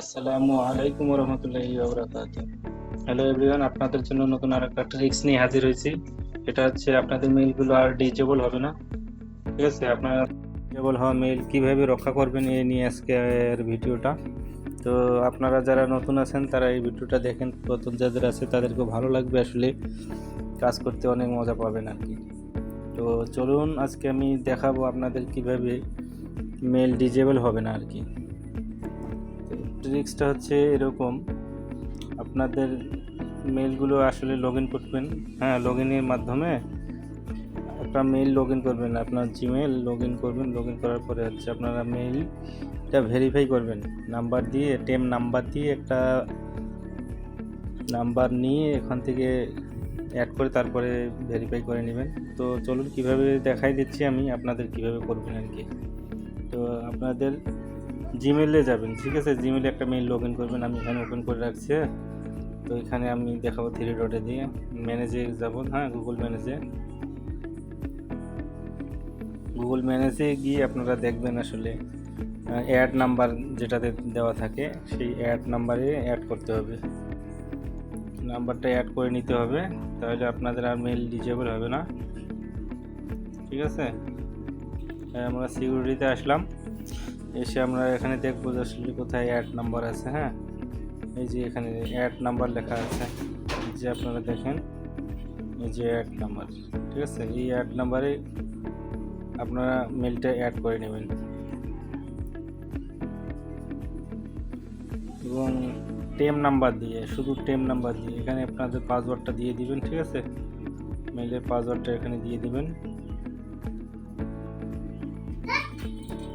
আসসালামু আলাইকুম রহমতুল্লাহি হ্যালো এভরিওয়ান আপনাদের জন্য নতুন আর একটা ট্রিক্স নিয়ে হাজির হয়েছি। এটা হচ্ছে আপনাদের মেইলগুলো আর ডিজেবল হবে না। ঠিক আছে, আপনারা ডিজেবল হওয়া মেইল কীভাবে রক্ষা করবেন এই নিয়ে আজকের ভিডিওটা। তো আপনারা যারা নতুন আছেন, তারা এই ভিডিওটা দেখেন। নতুন যাদের আছে, তাদেরকে ভালো লাগবে আসলে। কাজ করতে অনেক মজা পাবেন আর কি। তো চলুন, আজকে আমি দেখাবো আপনাদের কীভাবে মেল ডিজেবল হবে না আর কি। ট্রিক্সটা হচ্ছে এরকম। আপনাদের মেলগুলো আসলে লগ ইন করবেন। হ্যাঁ লগ ইনের মাধ্যমে একটা মেইল লগ ইন করবেন, আপনার জিমেল লগ ইন করবেন। লগ ইন করার পরে হচ্ছে আপনারা মেইলটা ভেরিফাই করবেন। নাম্বার দিয়ে টেম নাম্বার দিয়ে একটা নাম্বার নিয়ে এখান থেকে অ্যাড করে তারপরে ভেরিফাই করে নেবেন। তো চলুন কীভাবে দেখাই দিচ্ছি আমি, আপনাদের কীভাবে করবেন আর কি। তো আপনাদের জিমেলে যাবেন, ঠিক আছে? জিমেলে একটা মেইল লগ ইন করবেন, আমি এখানে ওপেন করে রাখছি? তো এখানে আমি দেখাবো থ্রি ডটে দিয়ে। ম্যানেজে যাব হ্যাঁ গুগল ম্যানেজে গুগল ম্যানেজে গিয়ে আপনারা দেখবেন আসলে অ্যাড নাম্বার যেটাতে দেওয়া থাকে, সেই অ্যাড নাম্বারে অ্যাড করতে হবে। নাম্বারটা অ্যাড করে নিতে হবে, তাহলে আপনাদের আর মেল ডিজেবল হবে না। ঠিক আছে? আমরা সিকিউরিটিতে আসলাম। এসে আমরা এখানে দেখব যে আসলে কোথায় অ্যাড নাম্বার আছে হ্যাঁ? এই যে এখানে অ্যাড নাম্বার লেখা আছে যে আপনারা দেখেন, এই যে অ্যাড নাম্বার ঠিক আছে? এই অ্যাড নাম্বারে আপনারা মেলটা অ্যাড করে নেবেন। এবং টেম নাম্বার দিয়ে, শুধু টেম নাম্বার দিয়ে, এখানে আপনাদের পাসওয়ার্ডটা দিয়ে দিবেন, ঠিক আছে? মেলের পাসওয়ার্ডটা এখানে দিয়ে দিবেন।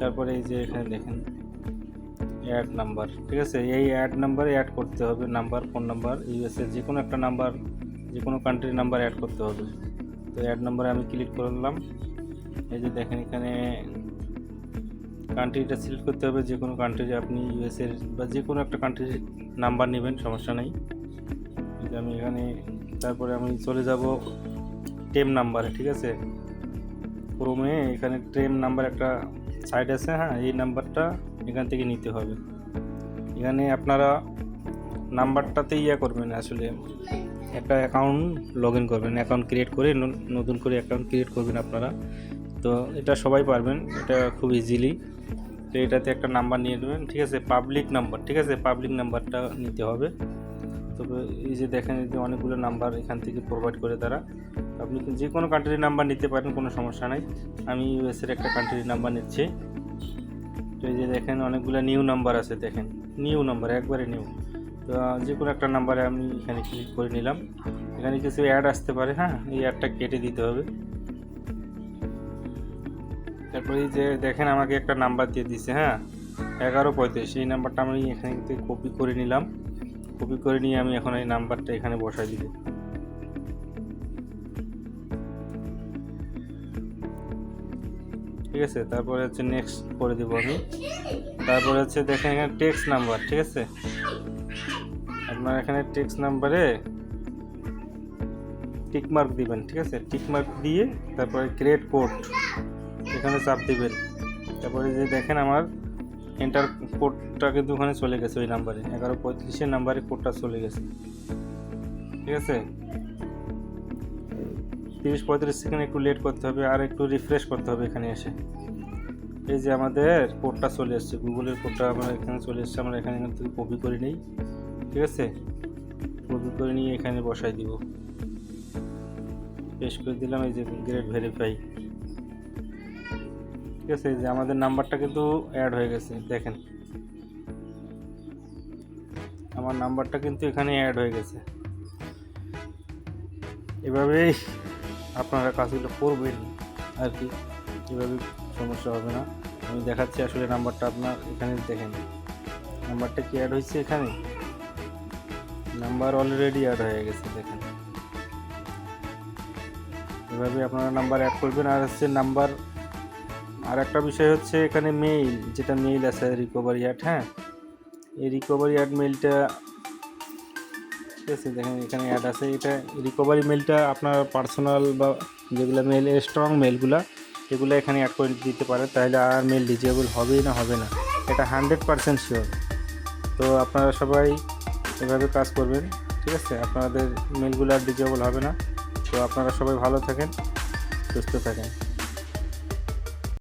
তারপরে এই যে এখানে দেখেন অ্যাড নাম্বার ঠিক আছে? এই অ্যাড নাম্বারে অ্যাড করতে হবে নাম্বার ফোন নাম্বার ইউএসএ যে কোনো একটা নাম্বার যে কোনো কান্ট্রির নাম্বার অ্যাড করতে হবে। তো অ্যাড নাম্বারে আমি ক্লিক করলাম এই যে দেখেন এখানে কান্ট্রিটা সিলেক্ট করতে হবে যে কোনো কান্ট্রি আপনি ইউএসএর বা যে কোনো একটা কান্ট্রির নাম্বার নেবেন, সমস্যা নেই। আমি এখানে, তারপরে আমি চলে যাব টেম নাম্বারে ঠিক আছে? ক্রোমে এখানে ট্রেন নাম্বার একটা সাইট আছে হ্যাঁ এই নাম্বারটা এখান থেকে নিতে হবে। এখানে আপনারা নাম্বারটাতে ইয়া করবেন আসলে, একটা অ্যাকাউন্ট লগ ইন করবেন অ্যাকাউন্ট ক্রিয়েট করে নতুন করে অ্যাকাউন্ট ক্রিয়েট করবেন আপনারা। তো এটা সবাই পারবেন, এটা খুব ইজিলি তো এটাতে একটা নাম্বার নিয়ে নেবেন, ঠিক আছে পাবলিক নাম্বার ঠিক আছে পাবলিক নাম্বারটা নিতে হবে। তবে এই যে দেখেন যে অনেকগুলো নাম্বার এখান থেকে প্রোভাইড করে তারা। আপনি যে কোনো কান্ট্রির নাম্বার নিতে পারেন, কোনো সমস্যা নাই। আমি ইউএসের একটা কান্ট্রির নাম্বার নিচ্ছি। তো এই যে দেখেন, অনেকগুলো নিউ নাম্বার আছে, দেখেন। নিউ নাম্বার একবারে নিউ তো যে কোনো একটা নাম্বারে আমি এখানে ক্লিক করে নিলাম। এখানে কিছু অ্যাড আসতে পারে হ্যাঁ? এই অ্যাডটা কেটে দিতে হবে। তারপরে যে দেখেন, আমাকে একটা নাম্বার দিয়ে দিছে হ্যাঁ? এগারো পঁয়ত্রিশ। এই নাম্বারটা আমি এখানে কপি করে নিলাম। কপি করে নিয়ে আমি এখন এই নাম্বারটা এখানে বসাই দিব। ঠিক আছে? তারপরে হচ্ছে নেক্সট করে দেবো আমি। তারপরে হচ্ছে দেখেন এখানে টেক্সট নাম্বার ঠিক আছে? আপনার এখানে টেক্সট নাম্বারে টিকমার্ক দিবেন, ঠিক আছে? টিকমার্ক দিয়ে তারপরে ক্রিয়েট কোড এখানে চাপ দিবেন। তারপরে যে দেখেন আমার এন্টার কোডটা কিন্তু ওখানে চলে গেছে ওই নাম্বারে এগারো পঁয়ত্রিশের নাম্বারে কোডটা চলে গেছে। ঠিক আছে? তিরিশ পঁয়ত্রিশ সেকেন্ড একটু লেট করতে হবে আর একটু রিফ্রেশ করতে হবে এখানে এসে। এই যে আমাদের কোডটা চলে এসছে, গুগলের কোডটা আমরা এখানে চলে এসছে, আমরা এখানে এখান থেকে কপি করে নিই, ঠিক আছে? কপি করে নিয়ে এখানে বসাই দিব। পেশ করে দিলাম, এই যে গ্রেড ভেরিফাই ঠিক আছে যে আমাদের নাম্বারটা কিন্তু অ্যাড হয়ে গেছে, দেখেন। আমার নাম্বারটা কিন্তু এখানে অ্যাড হয়ে গেছে। এভাবেই আপনারা কাজগুলো করবেন আর কি, এভাবে সমস্যা হবে না। আমি দেখাচ্ছি আসলে নাম্বারটা, আপনার এখানে দেখেন। নাম্বারটা কি অ্যাড হয়েছে এখানে? নাম্বার অলরেডি অ্যাড হয়ে গেছে, দেখেন। এভাবে আপনারা নাম্বার অ্যাড করবেন। আর হচ্ছে নাম্বার আর একটা বিষয় হচ্ছে এখানে মেইল যেটা মেইল আছে রিকভারি অ্যাড হ্যাঁ? এই রিকভারি অ্যাড মেইলটা ঠিক আছে দেখেন এখানে অ্যাড আছে। এটা রিকভারি মেলটা আপনার পার্সোনাল বা যেগুলো মেল স্ট্রং মেলগুলো এগুলো এখানে অ্যাড করে দিতে পারে তাহলে আর মেল ডিজেবল হবেই না, হবে না। এটা হান্ড্রেড পারসেন্ট শিওর তো আপনারা সবাই এভাবে কাজ করবেন, ঠিক আছে? আপনাদের মেলগুলো আর ডিজেবল হবে না। তো আপনারা সবাই ভালো থাকেন, সুস্থ থাকেন।